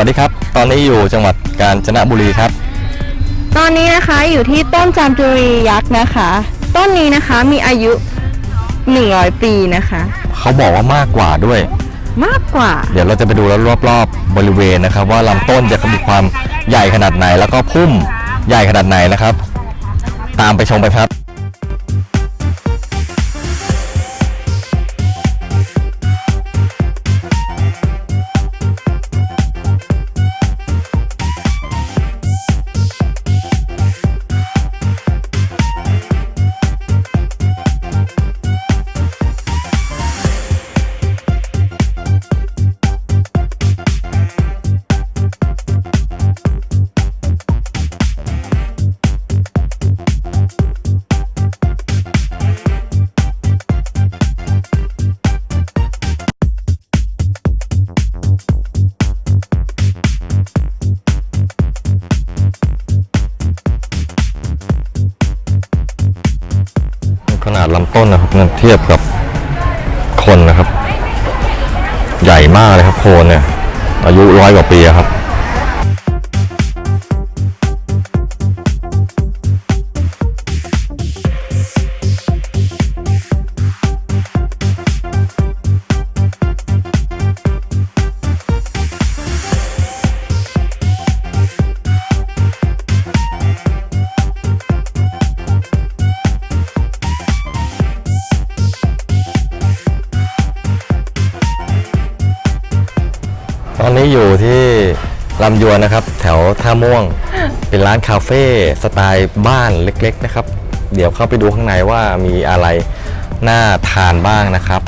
วัสดีครับ ตอนนี้อยู่จังหวัดกาญจนบุรีครับ ตอนนี้นะคะอยู่ที่ต้นจามจุรียักษ์นะคะ ต้นนี้นะคะมีอายุ 100 ปีนะคะ เขาบอกว่ามากกว่าด้วย มากกว่า เดี๋ยวเราจะไปดูแล้วรอบๆบริเวณนะครับ ว่าลำต้นจะมีความใหญ่ขนาดไหน แล้วก็พุ่มใหญ่ขนาดไหนนะครับ ตามไปชมไปครับ เทียบกับคนนะครับ ใหญ่มากเลยครับโคนเนี่ย อายุร้อยกว่าปีครับ ลำยวนนะครับ แถวท่าม่วง เป็นร้านคาเฟ่สไตล์บ้านเล็กๆนะครับ เดี๋ยวเข้าไปดูข้างในว่ามีอะไรน่าทานบ้างนะครับ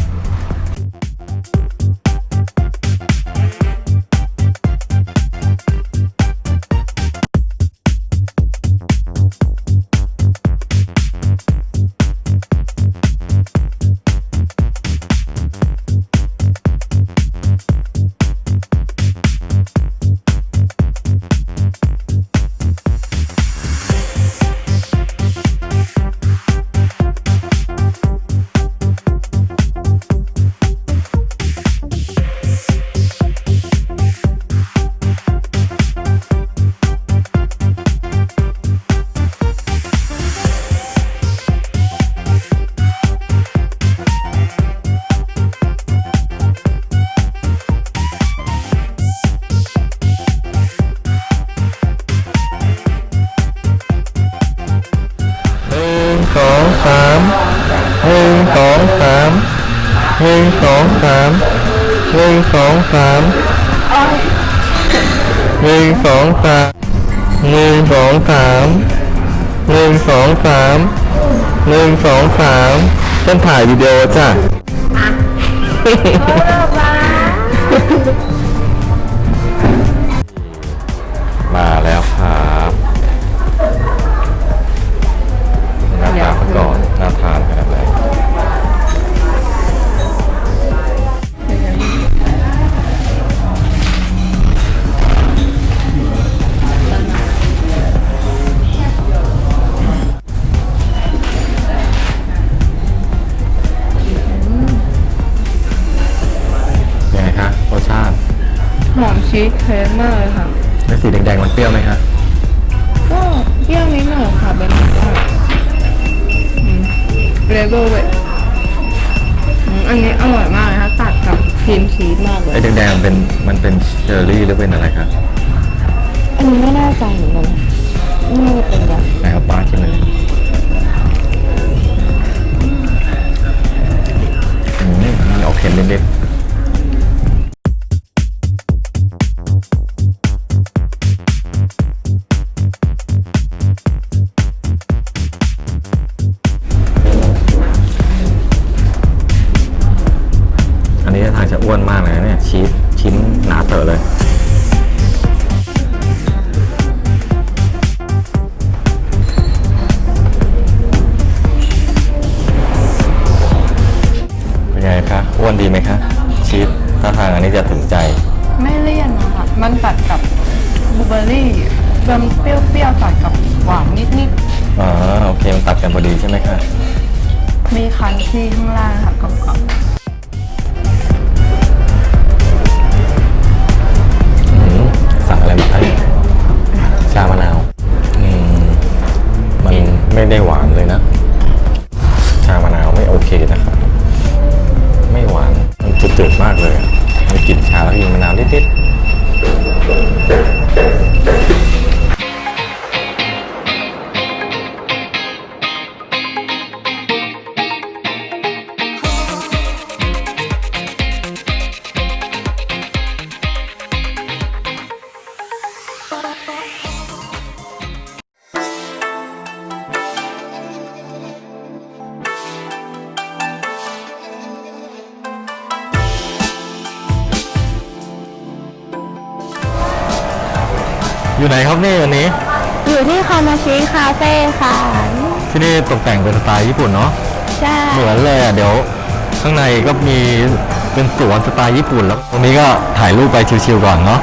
องสามหนึ่งสองสามหนึ่งสองสามหนึ่งสองสามหนึ่งสองสามหนึ่งสองสามฉันถ่ายวิดีโอจ้ะมา ชีสเค้กมากเลยค่ะ แล้วสีแดงๆมันเปรี้ยวไหมฮะก็เปรี้ยวนิดหน่อยค่ะเป็นเรเบลเวทอันนี้อร่อยมากเลยค่ะตัดกับครีมชีสมากเลไอ้ยแดงๆมันเป็นมันเป็นเชอร์รี่หรือเป็นอะไรครับอันนี้ไม่แน่ใจเหมือนกันน่าจะเป็นแบบไหนครับป้าชิมเลย คะมีคันที่ข้างล่างค่ะกรอบ อยู่ไหนครับนี่วันนี้ อยู่ที่คามาชิคาเฟ่ค่ะที่นี่ตกแต่งเป็นสไตล์ญี่ปุ่นเนาะใช่เหมือนเลยอะเดี๋ยวข้างในก็มีเป็นสวนสไตล์ญี่ปุ่นแล้วตรงนี้ก็ถ่ายรูปไปชิวๆก่อนเนาะ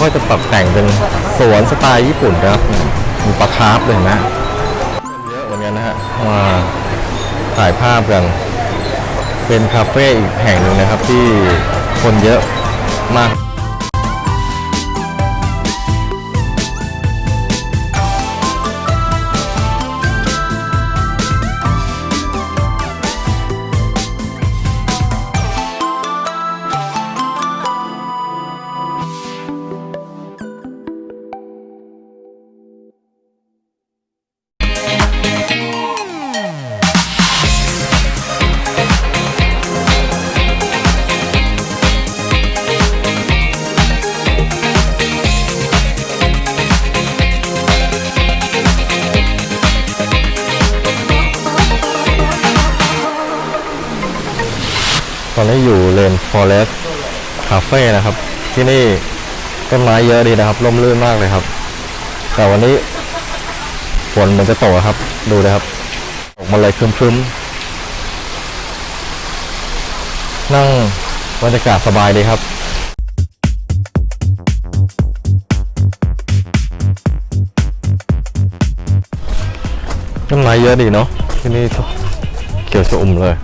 ก็จะปรับแต่งเป็นสวนสไตล์ญี่ปุ่นครับมีปลาคาร์ฟเลยนะเยอะเหมือนกันนะฮะมาถ่ายภาพกัน เป็นคาเฟ่อีกแห่งหนึ่งนะครับที่คนเยอะมาก นี้อยู่เลนฟอเรสคาเฟ่นะครับ ที่นี่ต้นไม้เยอะดีนะครับร่มรื่นมากเลยครับ แต่วันนี้ฝนมือนจะตกอะครับ ดูนะครับตกมาเลยครึ้มๆนั่งบรรยากาศสบายดีครับต้นไม้เยอะดีเนาะที่นี่เขียวชอุ่มเลย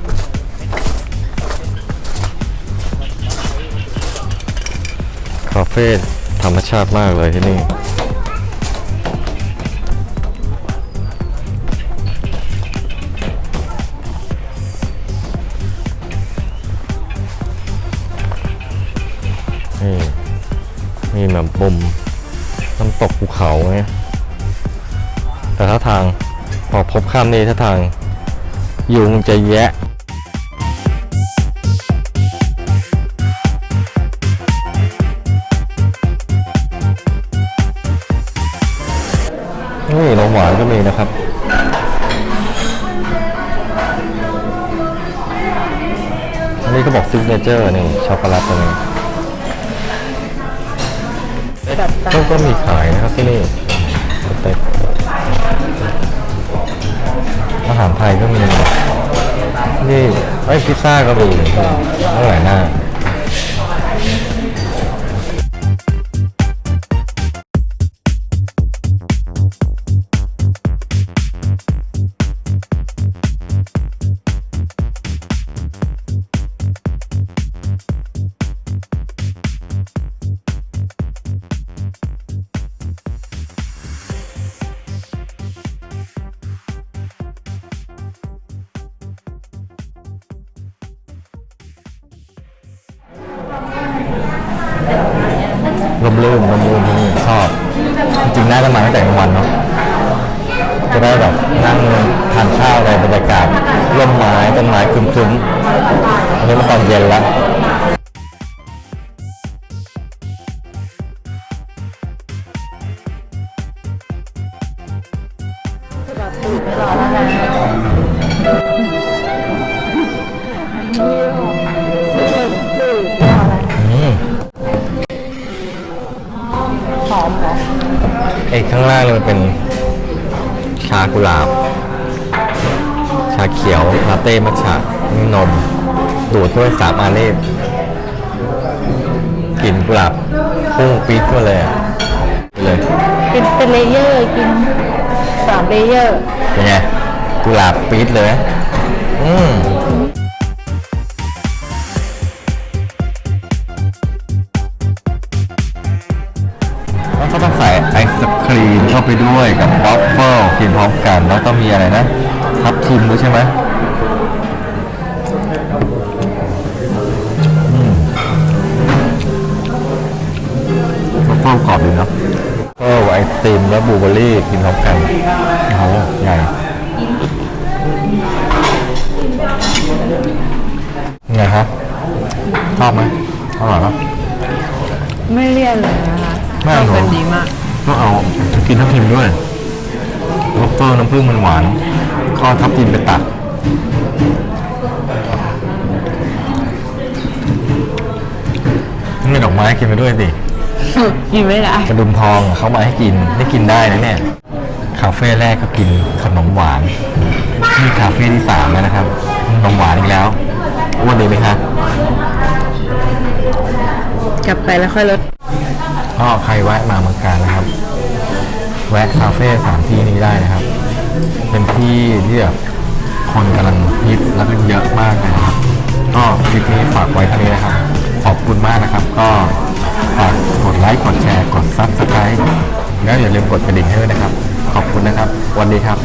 คาเฟ่ธรรมชาติมากเลยที่นี่ นี่มีน้ำบุมน้ำตกภูเขาไงแต่ถ้าทางพอพบข้ามนี่ถ้าทางยุงจะแยะ หวานก็มีนะครับอันนี้ก็บอกซิกเนเจอร์นี่ช็อกโกแลตตัวนี้ก็ก็มีขายนะครับที่นี่สเต็กอาหารไทยก็มี นี่ไอ้พิซซ่าก็มีอร่อยหน้า ย็นแล้วไอ้ข้างล่างเนี่ยมันเป็นชากุหลาบ ชาเขียวลาเต้มัทฉะนี่นม ดูดด้วยสามอาเล่กลิ่นกุหลาบพุ่งปี๊ดขึ้นมาเลยอะไปเลยกินเป็นเลเยอร์กินสามเลเยอร์เป็นไงกุหลาบปี๊ดเลย อืมแล้วก็ต้องใส่ไอศครีมเข้าไปด้วยกับวอฟเฟิลกินพร้อมกัน แล้วต้องมีอะไรนะทับทิมด้วยใช่ไหม ไอติมแล้วบลูเบอร์รี่กินพร้อมกันโอ้โหใหญ่ไงครับชอบไหมอร่อยปะไม่เลี่ยนเลยนะคะไม่เอาหรอเป็นดีมาก ต้องเอากินทับทิมด้วยวอฟเฟิลน้ำผึ้งมันหวาน ก็ทับทิมไปตัด นี่ดอกไม้กินไปด้วยสิ กินไม่ได้กระดุมทองเขามาให้กินได้กินได้นะเนี่ยคาเฟ่แรกก็กินขนมหวานนี่คาเฟ่ที่สามแล้วนะครับขนมหวานอีกแล้วอ้วนดีไหมครับกลับไปแล้วค่อยลดก็ใครแวะมาเมืองการนะครับ แวะคาเฟ่สามที่นี้ได้นะครับ เป็นที่ที่แบบคนกำลังฮิตแล้วก็เยอะมากเลยนะครับก็คลิปนี้ฝากไว้เท่านี้นะครับ ขอบคุณมากนะครับ ก็ ฝากกดไลค์กดแชร์กดซับสไครต์แล้วอย่าลืมกดกระดิ่งให้ด้วยนะครับ ขอบคุณนะครับ วันดีครับ